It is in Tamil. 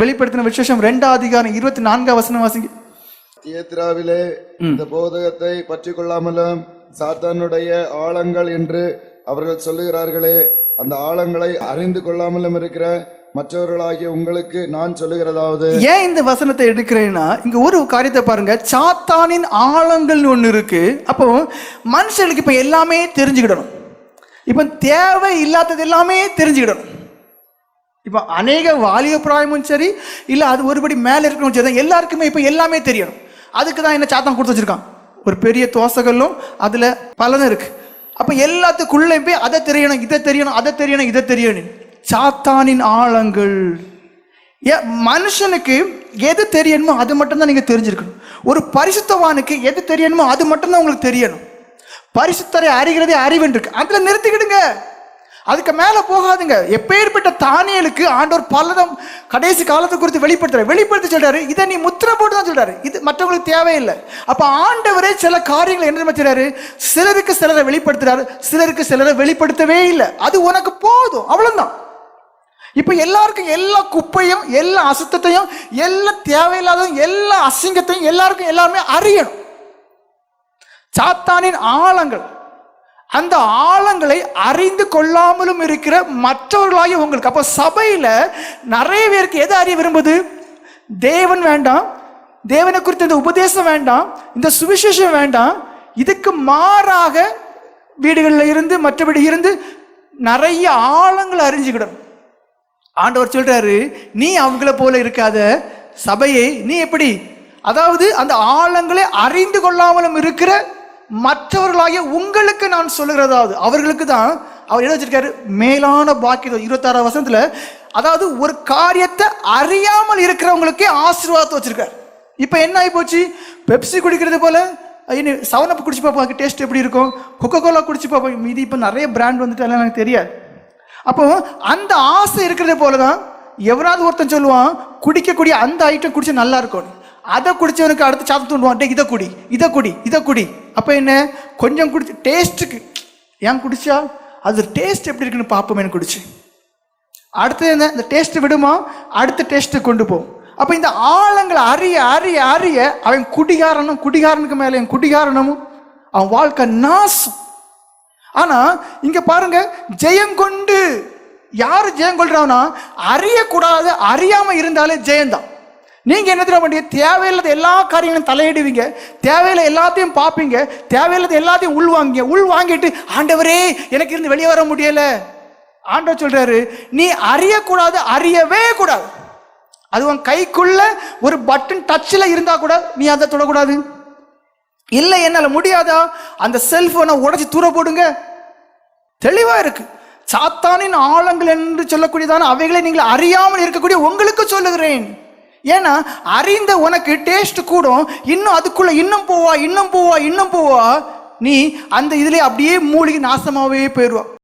வெளிப்படுத்தின விசேஷம் ரெண்டாம் அதிகாரம் இருபத்தி நான்காம் வசனம் வாசிங்க. தியத்ராவிலே இந்த போதகத்தை பற்றி கொள்ளாமலும் சாத்தானுடைய ஆழங்கள் என்று அவர்கள் சொல்லுகிறார்களே அந்த ஆழங்களை அறிந்து கொள்ளாமலும் இருக்கிற மற்றவர்களாகிய உங்களுக்கு நான் சொல்லுகிறதாவது. ஏன் இந்த வசனத்தை எடுக்கிறேன்னா இங்க ஒரு காரியத்தை பாருங்க. சாத்தானின் ஆழங்கள்னு ஒன்று இருக்கு. அப்போ மனுஷனுக்கு இப்போ எல்லாமே தெரிஞ்சுக்கிடணும். இப்போ தேவை இல்லாதது எல்லாமே தெரிஞ்சுக்கிடணும். இப்போ அநேக வாலிய பிராயமும் சரி இல்லை அது ஒருபடி மேலே இருக்கணும் சரி எல்லாருக்குமே இப்போ எல்லாமே தெரியணும். அதுக்கு தான் என்ன சாத்தான் கொடுத்து வச்சிருக்கான். ஒரு பெரிய தோசைகளும் அதில் பலனும் இருக்கு. அப்போ எல்லாத்துக்குள்ளே போய் அதை தெரியணும் இதை தெரியணும் அதை தெரியணும் இதை தெரியணும். சாத்தானின் ஆழங்கள். ஏ மனுஷனுக்கு எது தெரியணுமோ அது மட்டும்தான் நீங்கள் தெரிஞ்சிருக்கணும். ஒரு பரிசுத்தவானுக்கு எது தெரியணுமோ அது மட்டும்தான் உங்களுக்கு தெரியணும். பரிசுத்தரை அறிகிறதே அறிவுன்னு இருக்கு. அதில் நிறுத்திக்கிடுங்க. அதுக்கு மேலே போகாதுங்க. எப்பேற்பட்ட தானியலுக்கு ஆண்டவர் பலதம் கடைசி காலத்தை குறித்து வெளிப்படுத்துறாரு. வெளிப்படுத்தி சொல்றாரு. இதை நீ முத்திரை போட்டு தான் சொல்றாரு. இது மற்றவங்களுக்கு தேவையில்லை. அப்போ ஆண்டவரே சில காரியங்களை என்ன வச்சுறாரு சிலருக்கு சிலரை வெளிப்படுத்துறாரு. சிலருக்கு சிலரை வெளிப்படுத்தவே இல்லை. அது உனக்கு போதும். அவ்வளோதான் இப்போ எல்லாருக்கும் எல்லா குப்பையும் எல்லா அசுத்தத்தையும் எல்லா தேவையில்லாததும் எல்லா அசிங்கத்தையும் எல்லாருக்கும் எல்லாருமே அறியணும். சாத்தானின் ஆழங்கள். அந்த ஆழங்களை அறிந்து கொள்ளாமலும் இருக்கிற மற்றவர்களாகிய உங்களுக்கு. அப்போ சபையில் நிறைய பேருக்கு எதை அறிய விரும்புது? தேவன் வேண்டாம். தேவனை குறித்த இந்த உபதேசம் வேண்டாம். இந்த சுவிசேஷம் வேண்டாம். இதுக்கு மாறாக வீடுகளில் இருந்து மற்றபடி இருந்து நிறைய ஆழங்களை அறிஞ்சுக்கிடணும். ஆண்டவர் சொல்கிறாரு நீ அவங்கள போல இருக்காத. சபையை நீ எப்படி? அதாவது அந்த ஆழங்களை அறிந்து கொள்ளாமலும் இருக்கிற மற்றவர்களாகிய உங்களுக்கு நான் சொல்லுகிறதாவது அவர்களுக்கு தான் அவர் என்ன வச்சிருக்காரு? மேலான பாக்கியம் இருபத்தாறாவது வசனத்துல அதாவது ஒரு காரியத்தை அறியாமல் இருக்கிறவங்களுக்கே ஆசீர்வாதத்தை வச்சிருக்காரு. இப்போ என்ன ஆகி போச்சு பெப்சி குடிக்கிறது போல சவனப்பு குடிச்சு பார்ப்போம் டேஸ்ட் எப்படி இருக்கும்? கொக்கோ கோலா குடிச்சு பார்ப்போம். இது இப்போ நிறைய பிராண்ட் எல்லாம் எனக்கு தெரியாது. அப்போ அந்த ஆசை இருக்கிறது போல தான் எவனாவது ஒருத்தன் சொல்லுவான் குடிக்கக்கூடிய அந்த ஐட்டம் குடிச்சா நல்லா இருக்கும் அதை குடிச்சவனுக்கு அடுத்து சாத்த தூண்டுவான் இதை குடி இதை குடி இதை குடி. அப்போ என்ன? கொஞ்சம் குடிச்சு டேஸ்ட்டுக்கு ஏன் குடிச்சா? அது டேஸ்ட் எப்படி இருக்குன்னு பார்ப்போமேனு குடிச்சு? அடுத்தது என்ன? இந்த டேஸ்ட்டு விடுமா? அடுத்த டேஸ்ட்டு கொண்டு போவோம் அப்போ இந்த ஆழங்களை அறிய அறிய அறிய அவன் குடிகாரனும் குடிகாரனுக்கு மேலே என் குடிகாரனமும் அவன் வாழ்க்கை நாசம். ஆனால் இங்கே பாருங்க ஜெயம் கொண்டு. ஜெயம் கொள்றான்னா அறியக்கூடாது அறியாமல் இருந்தாலே ஜெயந்தான். நீங்க என்ன தெரியுமா பண்ணீங்க தேவையில்லாத எல்லா காரியங்களும் தலையிடுவீங்க. தேவையில்ல எல்லாத்தையும் பார்ப்பீங்க. தேவையில்லாத எல்லாத்தையும் உள்வாங்க உள் வாங்கிட்டு ஆண்டவரே எனக்கு இருந்து வெளியே வர முடியல. ஆண்டவர் சொல்றாரு நீ அறியக்கூடாது அறியவே கூடாது. அது உன் கைக்குள்ள ஒரு பட்டன் டச்சில் இருந்தா கூட நீ அதை தொடக்கூடாது. இல்லை என்னால் முடியாதா? அந்த செல்போனை உடச்சி தூர போடுங்க. தெளிவாக இருக்கு. சாத்தானின் ஆழங்கள் என்று சொல்லக்கூடியதான அவைகளை நீங்கள் அறியாமல் இருக்கக்கூடிய உங்களுக்கு சொல்லுகிறேன். ஏன்னா அறிந்த உனக்கு டேஸ்ட் கூடும். இன்னும் அதுக்குள்ள இன்னும் போவா இன்னும் போவா இன்னும் போவா. நீ அந்த இதுலேயே அப்படியே மூழ்கி நாசமாகவே போயிடுவா